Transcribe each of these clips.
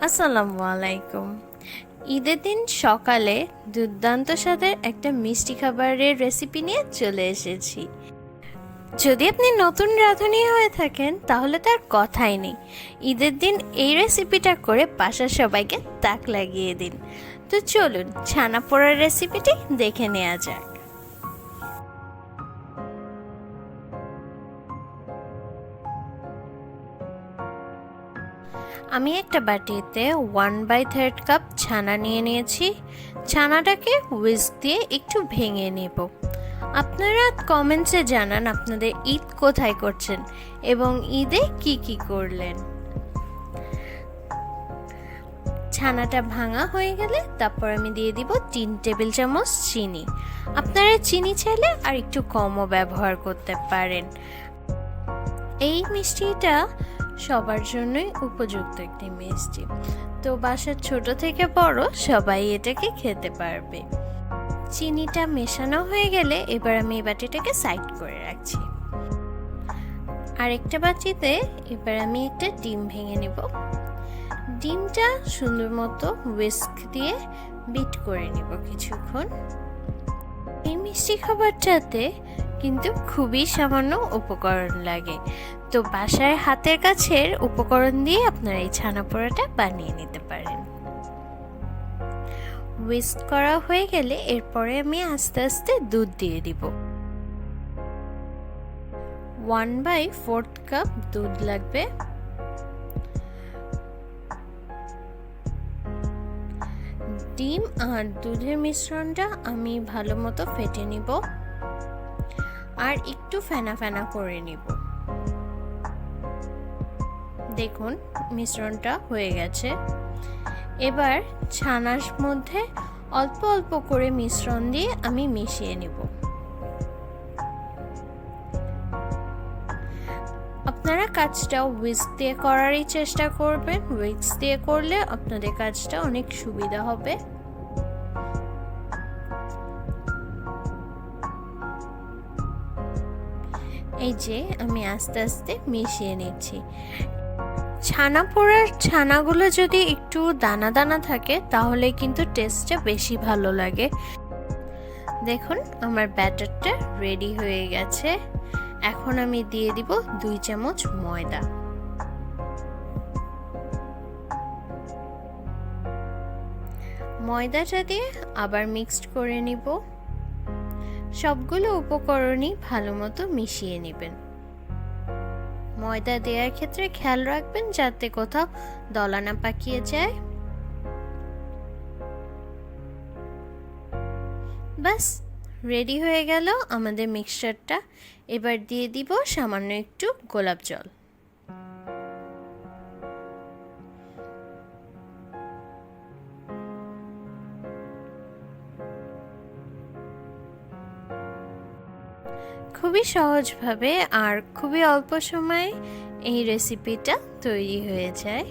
আসসালামু আলাইকুম ঈদের দিন সকালে দুর্দান্ত স্বাদের একটা মিষ্টি খাবারের রেসিপি নিয়ে চলে এসেছি। যদি আপনি নতুন রাঁধুনি হয়ে থাকেন, তাহলে তার কথাই নেই। ঈদের দিন এই রেসিপিটা করে বাসার সবাইকে তাক লাগিয়ে দিন। তো চলুন ছানা পোড়ার রেসিপিটি দেখে নেওয়া যাক। আমি একটা বাটিতে ওয়ান বাই থার্ড কাপ ছানা নিয়ে নিয়েছি। ছানাটাকে উইস্ক দিয়ে একটু ভেঙে নেব। আপনারা কমেন্টসে জানান আপনাদের ঈদ কোথায় করছেন এবং ঈদে কি কি করলেন। ছানাটা ভাঙা হয়ে গেলে তারপর আমি দিয়ে দিব তিন টেবিল চামচ চিনি। আপনারা চিনি চাইলে আর একটু কমও ব্যবহার করতে পারেন। এই মিষ্টিটা সবার জন্যই উপযুক্ত একটি মিষ্টি। তো বাসার ছোট থেকে বড় সবাই এটাকে খেতে পারবে। চিনিটা মেশানো হয়ে গেলে এবার আমি এই বাটিটাকে সাইড করে রাখছি। আরেকটা বাটিতে এবার আমি একটা ডিম ভেঙে নেব। ডিমটা সুন্দর মতো উইস্ক দিয়ে বিট করে নেব কিছুক্ষণ। এই মিষ্টি খাবারটাতে কিন্তু খুবই সামান্য উপকরণ লাগে। তো বাসায় হাতের কাছের উপকরণ দিয়ে আপনারা এই ছানা পোড়াটা বানিয়ে নিতে পারেন। উইস্ক করা হয়ে গেলে এরপরে আমি আস্তে আস্তে দুধ দিয়ে দিব। ওয়ান বাই ফোর্থ কাপ দুধ লাগবে। ডিম আর দুধের মিশ্রণটা আমি ভালো মতো ফেটে নিব। আর একটু ফেনা ফেনা করে নিব। দেখুন, মিশ্রণটা হয়ে গেছে। এবার ছানার মধ্যে অল্প অল্প করে মিশ্রণ দিয়ে আমি মিশিয়ে নিব। আপনারা কাজটা উইক্স দিয়ে করারই চেষ্টা করবেন। উইক্স দিয়ে করলে আপনাদের কাজটা অনেক সুবিধা হবে। এই যে আমি আস্তে আস্তে মিশিয়ে নিচ্ছি। ছানা পোড়ার ছানাগুলো যদি একটু দানা দানা থাকে, তাহলে কিন্তু টেস্টটা বেশি ভালো লাগে। দেখুন, আমার ব্যাটারটা রেডি হয়ে গেছে। এখন আমি দিয়ে দিব দুই চামচ ময়দা। ময়দাটা দিয়ে আবার মিক্সড করে নিব। সবগুলো উপকরণই ভালো মতো মিশিয়ে নেবেন। ময়দা দেওয়ার ক্ষেত্রে খেয়াল রাখবেন যাতে কোথাও দলা না পাকিয়ে যায়। বাস রেডি হয়ে গেল আমাদের মিক্সচারটা। এবার দিয়ে দিব সামান্য একটু গোলাপ জল। খুবই সহজভাবে আর খুবই অল্প সময়ে এই রেসিপিটা তৈরি হয়ে যায়।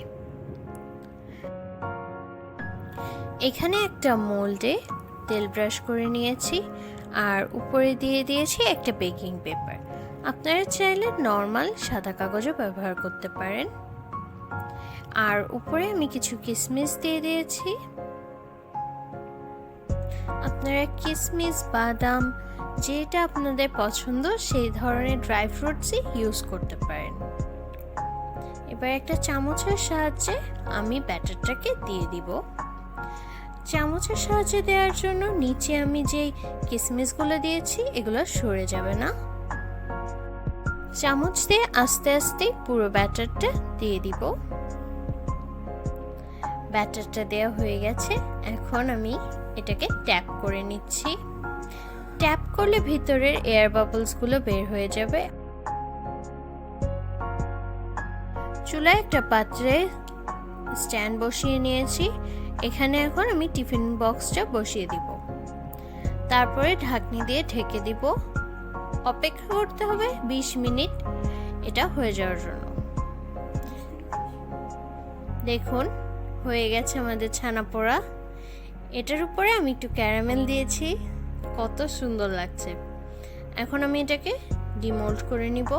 এখানে একটা মোল্ডে তেল ব্রাশ করে নিয়েছি আর উপরে দিয়ে দিয়েছি একটা বেকিং পেপার আপনারা চাইলে নর্মাল সাদা কাগজও ব্যবহার করতে পারেন। আর উপরে আমি কিছু কিসমিস দিয়ে দিয়েছি। আপনারা কিসমিস, বাদাম যেটা আপনাদের পছন্দ, সেই ধরনের ড্রাই ফ্রুটসই ইউজ করতে পারেন। এবার একটা চামচের সাহায্যে আমি ব্যাটারটাকে দিয়ে দিব। চামচের সাহায্যে দেওয়ার জন্য নিচে আমি যেই কিসমিসগুলো দিয়েছি, এগুলো সরে যাবে না। চামচ দিয়ে আস্তে আস্তে পুরো ব্যাটারটা দিয়ে দিব। ব্যাটারটা দেওয়া হয়ে গেছে, এখন আমি এটাকে ট্যাপ করে নিচ্ছি। ট্যাপ করলে ভিতরের এয়ার বাবলসগুলো বের হয়ে যাবে। চুলায় একটা পাত্রে স্ট্যান্ড বসিয়ে নিয়েছি। এখানে এখন আমি টিফিন বক্সটা বসিয়ে দিব। তারপরে ঢাকনি দিয়ে ঢেকে দিব। অপেক্ষা করতে হবে ২০ মিনিট। এটা হয়ে যাওয়ার জন্য। দেখুন, হয়ে গেছে আমাদের ছানা পোড়া এটার উপরে আমি একটু ক্যারামেল দিয়েছি। কত সুন্দর লাগছে। এখন আমি এটাকে ডিমোল্ড করে নিব।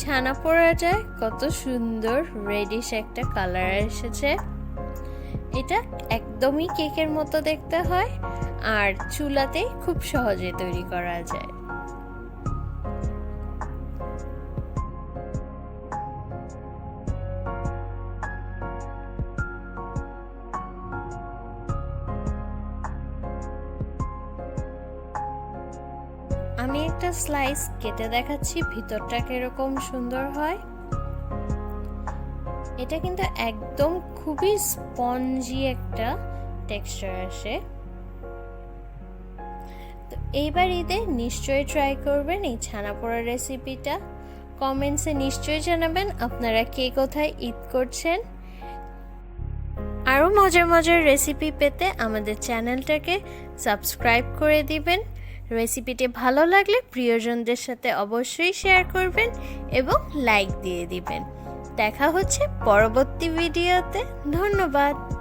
ছানা পোড়াটায় কত সুন্দর রেডিশ একটা কালার এসেছে। এটা একদমই কেকের মতো দেখতে হয়, আর চুলাতে খুব সহজে তৈরি করা যায়। আমি একটা স্লাইস কেটে দেখাচ্ছি, ভিতরটা কীরকম সুন্দর হয়। এটা কিন্তু একদম খুবই স্পঞ্জি একটা টেক্সচার আসে। তো এইবার ঈদে নিশ্চয়ই ট্রাই করবেন এই ছানা পোড়া রেসিপিটা কমেন্টসে নিশ্চয়ই জানাবেন আপনারা কে কোথায় ঈদ করছেন। আরও মজার মজার রেসিপি পেতে আমাদের চ্যানেলটাকে সাবস্ক্রাইব করে দিবেন। রেসিপিটি ভালো লাগলে প্রিয়জনদের সাথে অবশ্যই শেয়ার করবেন এবং লাইক দিয়ে দিবেন। দেখা হচ্ছে পরবর্তী ভিডিওতে ধন্যবাদ।